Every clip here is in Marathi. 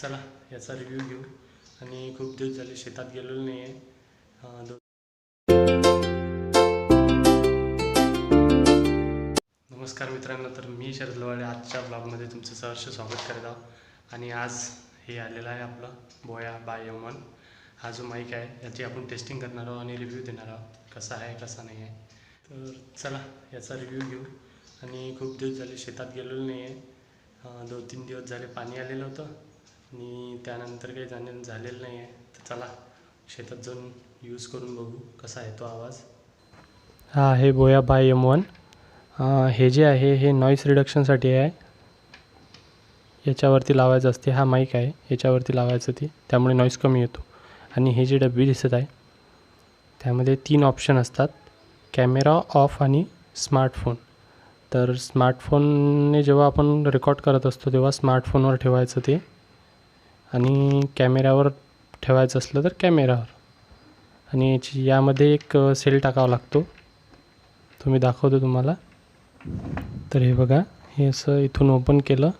चला याचा रिव्ह्यू घेऊ. आणि खूप दिवस झाले शेतात गेलेलो नाही आहे नमस्कार मित्रांनो तर मी शरद लवाडे आजच्या ब्लॉगमध्ये तुमचं सहर्ष स्वागत करत आहोत. आणि आज हे आलेलं आहे आपलं बोया बाय यमन हा जो माईक आहे याची आपण टेस्टिंग करणार आहोत आणि रिव्ह्यू देणार आहोत. कसा आहे कसा नाही आहे. तर चला याचा रिव्ह्यू घेऊ. आणि खूप दिवस झाले शेतात गेलेलो नाही आहे दोन तीन दिवस झाले पाणी आलेलं होतं. आणि त्यानंतर काही जाणे झालेलं नाही आहे तर चला शेतात जाऊन यूज करून बघू कसा आहे तो आवाज. हा आहे बोया बाय एम वन हे जे आहे हे नॉईस रिडक्शनसाठी आहे. याच्यावरती लावायचं असते हा माईक आहे. याच्यावरती लावायचं ते त्यामुळे नॉईस कमी येतो. आणि हे जे डब्बी दिसत आहे त्यामध्ये तीन ऑप्शन असतात. कॅमेरा ऑफ आणि स्मार्टफोन. तर स्मार्टफोनने जेव्हा आपण रेकॉर्ड करत असतो तेव्हा स्मार्टफोनवर ठेवायचं ते. आणि कॅमेऱ्यावर ठेवायचं असलं तर कॅमेरावर आणि याची यामध्ये एक सेल टाकावा लागतो. तो मी दाखवतो तुम्हाला. तर हे बघा हे असं इथून ओपन केलं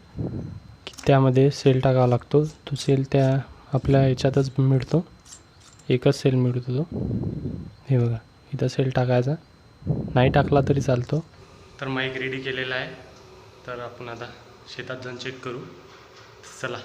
की त्यामध्ये सेल टाकावा लागतो. तो सेल त्या आपल्या याच्यातच मिळतो. एकच सेल मिळतो तो. हे बघा इथं सेल टाकायचा. नाही टाकला तरी चालतो. तर माईक रेडी केलेला आहे. तर आपण आता शेतात जाऊन चेक करू. चला.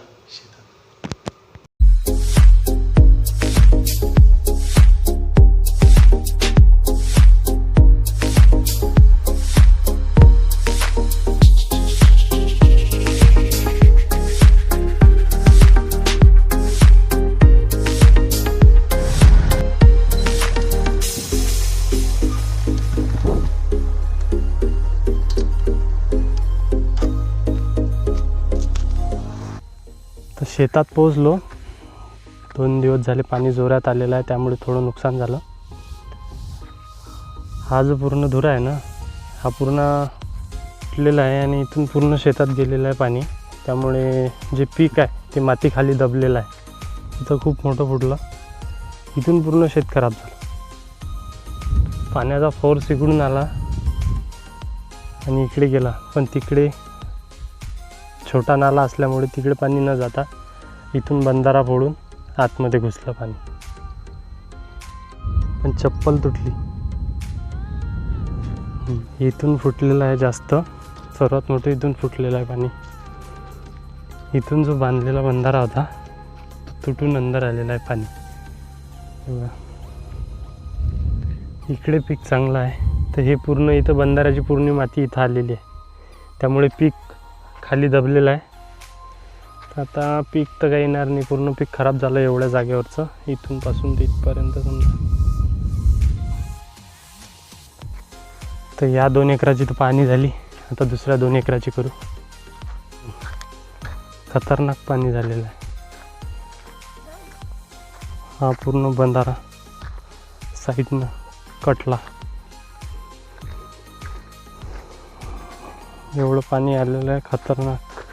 तर शेतात पोचलो दोन दिवस झाले पाणी जोरात आलेलं आहे त्यामुळे थोडं नुकसान झालं. हा जो पूर्ण धुरा आहे ना हा पूर्ण फुटलेला आहे आणि इथून पूर्ण शेतात गेलेलं आहे पाणी. त्यामुळे जे पीक आहे ते मातीखाली दबलेलं आहे. इथं खूप मोठं फुटलं. इथून पूर्ण शेत खराब झालं. पाण्याचा फोर्स इकडून आला आणि इकडे गेला. पण तिकडे छोटा नाला असल्यामुळे तिकडे पाणी न जाता इथून बंधारा फोडून आतमध्ये घुसलं पाणी. पण चप्पल तुटली. इथून फुटलेलं आहे जास्त. सर्वात मोठं इथून फुटलेलं आहे पाणी. इथून जो बांधलेला बंधारा होता तो तुटून अंदर आलेला आहे पाणी. इकडे पीक चांगलं आहे. तर हे पूर्ण इथं बंधाऱ्याची पूर्ण माती इथं आलेली आहे. त्यामुळे पीक खाली दबलेलं आहे. तर आता पीक तर काही येणार नाही. पूर्ण पीक खराब झालं एवढ्या जागेवरचं. इथून पासून ते इथपर्यंत समजा. तर या दोन एकराची तर पाणी झाली. आता दुसऱ्या दोन एकराची करू. खतरनाक पाणी झालेलं आहे. हा पूर्ण बंधारा साईडनं कटला. एवढं पाणी आलेलं आहे खतरनाक.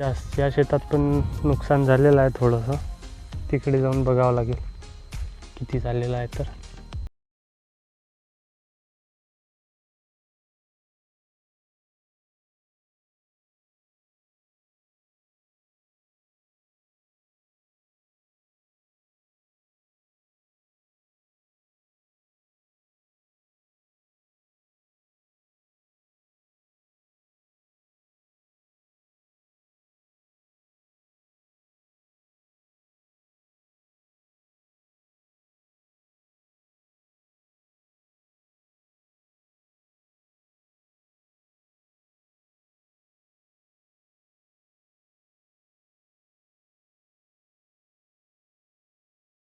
या या शेतात पण नुकसान झालेलं आहे थोडंसं. तिकडे जाऊन बघावं लागेल किती झालेलं आहे तर.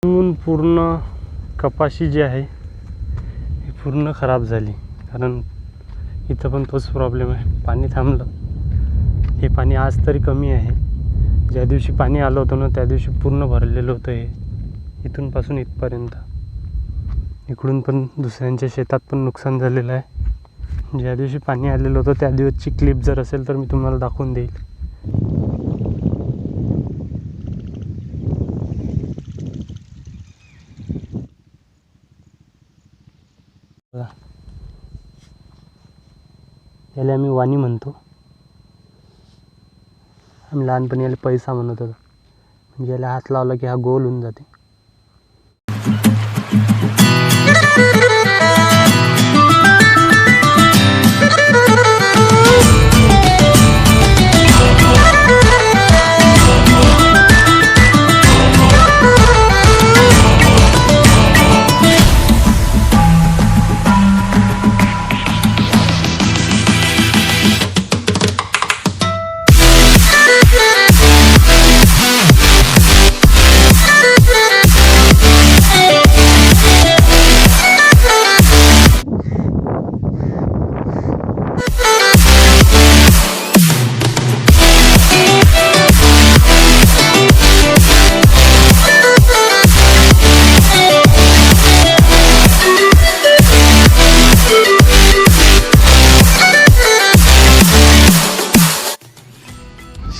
इथून पूर्ण कपाशी जी आहे ही पूर्ण खराब झाली. कारण इथं पण तोच प्रॉब्लेम आहे. पाणी थांबलं. हे पाणी आज तरी कमी आहे. ज्या दिवशी पाणी आलं होतं ना त्या दिवशी पूर्ण भरलेलं होतं हे. इथून पासून इथपर्यंत. इकडून पण दुसऱ्यांच्या शेतात पण नुकसान झालेलं आहे. ज्या दिवशी पाणी आलेलं होतं त्या दिवसची क्लिप जर असेल तर मी तुम्हाला दाखवून देईल. याला आम्ही वाणी म्हणतो. आम्ही लहानपणी याला पैसा म्हणत होतो. म्हणजे याला हात लावला की हा गोल होऊन जाते.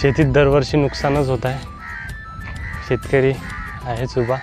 शेतीत दरवर्षी नुकसानच होत आहे. शेतकरी आहेच उभा.